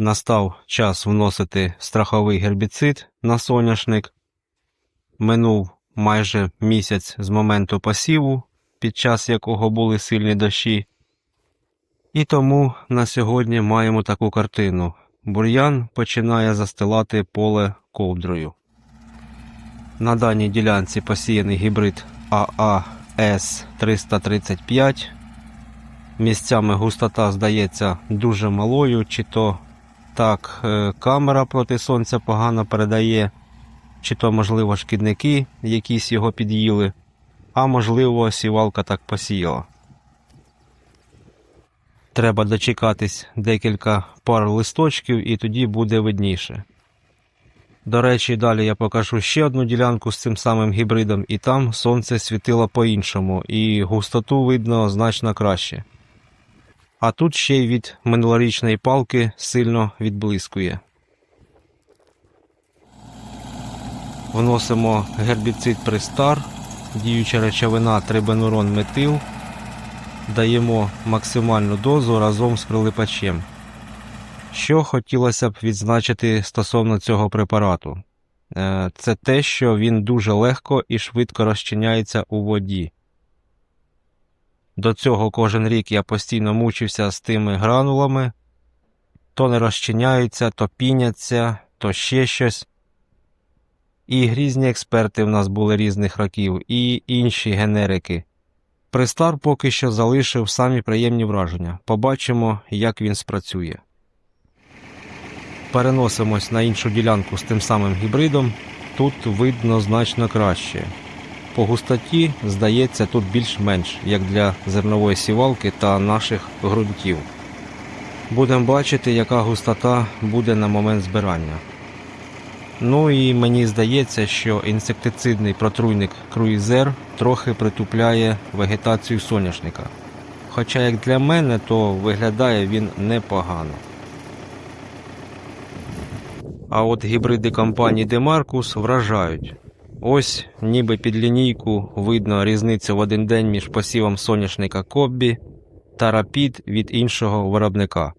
Настав час вносити страховий гербіцид на соняшник. Минув майже місяць з моменту посіву, під час якого були сильні дощі. І тому на сьогодні маємо таку картину. Бур'ян починає застилати поле ковдрою. На даній ділянці посіяний гібрид ААС 335. Місцями густота здається дуже малою, чи то так е, камера проти сонця погано передає, чи то, можливо, шкідники якісь його під'їли, а можливо, сівалка так посіяла. Треба дочекатись декілька пар листочків і тоді буде видніше. До речі, далі я покажу ще одну ділянку з цим самим гібридом, і там сонце світило по-іншому, і густоту видно значно краще. А тут ще й від минулорічної палки сильно відблискує. Вносимо гербіцид Пристар, діюча речовина трибенурон метил. Даємо максимальну дозу разом з прилипачем. Що хотілося б відзначити стосовно цього препарату, Е, це те, що він дуже легко і швидко розчиняється у воді. До цього кожен рік я постійно мучився з тими гранулами, то не розчиняються, то піняться, то ще щось. І грізні експерти в нас були різних років, і інші генерики. Пристар поки що залишив самі приємні враження. Побачимо, як він спрацює. Переносимось на іншу ділянку з тим самим гібридом. Тут видно значно краще. По густоті, здається, тут більш-менш, як для зернової сівалки та наших ґрунтів. Будемо бачити, яка густота буде на момент збирання. Ну і мені здається, що інсектицидний протруйник круїзер трохи притупляє вегетацію соняшника. Хоча, як для мене, то виглядає він непогано. А от гібриди компанії Demarcus вражають. Ось, ніби під лінійку видно різницю в один день між посівом соняшника Коббі та Rapid від іншого виробника.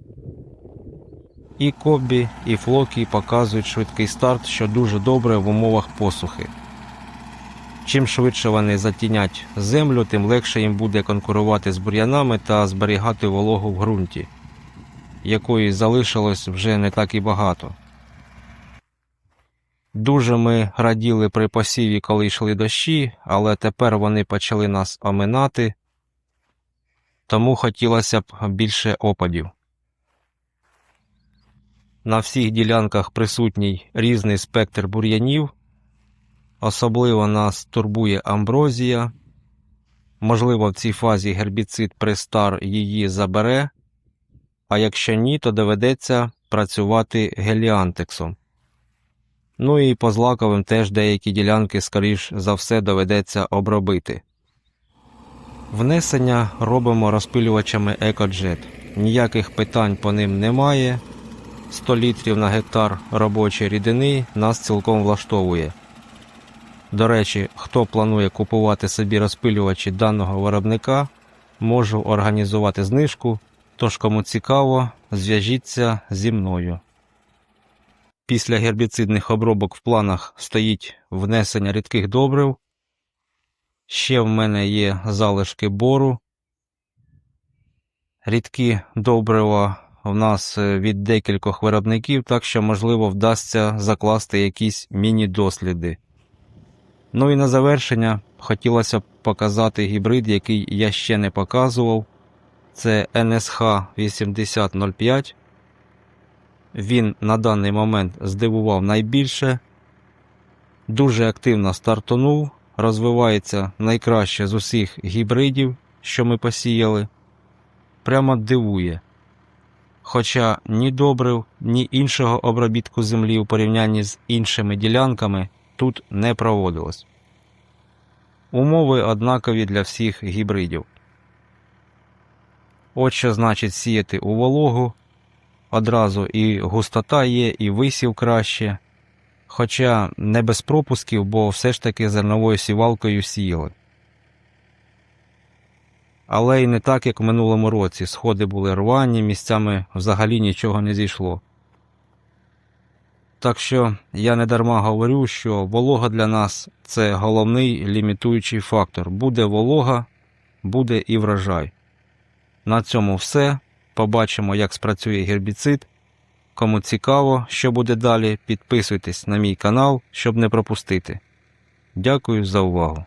І Коббі, і Флокі показують швидкий старт, що дуже добре в умовах посухи. Чим швидше вони затінять землю, тим легше їм буде конкурувати з бур'янами та зберігати вологу в ґрунті, якої залишилось вже не так і багато. Дуже ми раділи при посіві, коли йшли дощі, але тепер вони почали нас оминати, тому хотілося б більше опадів. На всіх ділянках присутній різний спектр бур'янів, особливо нас турбує амброзія. Можливо, в цій фазі гербіцид Пристар її забере, а якщо ні, то доведеться працювати геліантексом. Ну і по злаковим теж деякі ділянки, скоріш за все, доведеться обробити. Внесення робимо розпилювачами EcoJet. Ніяких питань по ним немає. 100 літрів на гектар робочої рідини нас цілком влаштовує. До речі, хто планує купувати собі розпилювачі даного виробника, можу організувати знижку. Тож, кому цікаво, зв'яжіться зі мною. Після гербіцидних обробок в планах стоїть внесення рідких добрив. Ще в мене є залишки бору. Рідкі добрива в нас е, від декількох виробників, так що, можливо, вдасться закласти якісь міні-досліди. Ну і на завершення хотілося б показати гібрид, який я ще не показував. Це NSH 8005. Він на даний момент здивував найбільше, дуже активно стартонув, розвивається найкраще з усіх гібридів, що ми посіяли. Прямо дивує. Хоча ні добрив, ні іншого обробітку землі у порівнянні з іншими ділянками тут не проводилось. Умови однакові для всіх гібридів. От що значить сіяти у вологу одразу і густота є, і висів краще. Хоча не без пропусків, бо все ж таки зерновою сівалкою сіяли. Але й не так, як в минулому році. Сходи були рвані, місцями взагалі нічого не зійшло. Так що я не дарма говорю, що волога для нас це головний лімітуючий фактор. Буде волога, буде і врожай. На цьому все. Побачимо, як спрацює гербіцид. Кому цікаво, що буде далі, підписуйтесь на мій канал, щоб не пропустити. Дякую за увагу.